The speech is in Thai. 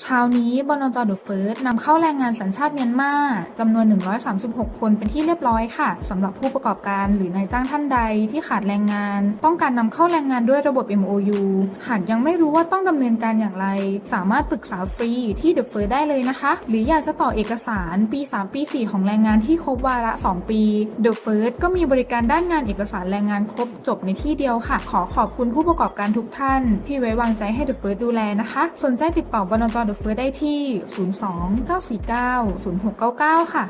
เช้านี้บนจเดอะเฟิร์สนำเข้าแรงงานสัญชาติเมียนมาจำนวน 136 คนเป็นที่เรียบร้อยค่ะสำหรับผู้ประกอบการหรือนายจ้างท่านใดที่ขาดแรงงาน ต้องการนำเข้าแรงงานด้วยระบบ MOU หากยังไม่รู้ว่าต้องดำเนินการอย่างไร สามารถปรึกษาฟรีที่เดอะเฟิร์สได้เลยนะคะ หรืออยากจะต่อเอกสารปี 3 ปี 4 ของแรงงานที่ครบวาระ 2 ปีเดอะเฟิร์สก็มีบริการด้านงานเอกสารแรงงานครบจบในที่เดียวค่ะ ขอขอบคุณผู้ประกอบการทุกท่าน ที่ไว้วางใจให้เดอะเฟิร์สดูแลนะคะ สนใจติดต่อบนจเดอะเฟิร์สได้ที่ 02 949 0699 ค่ะ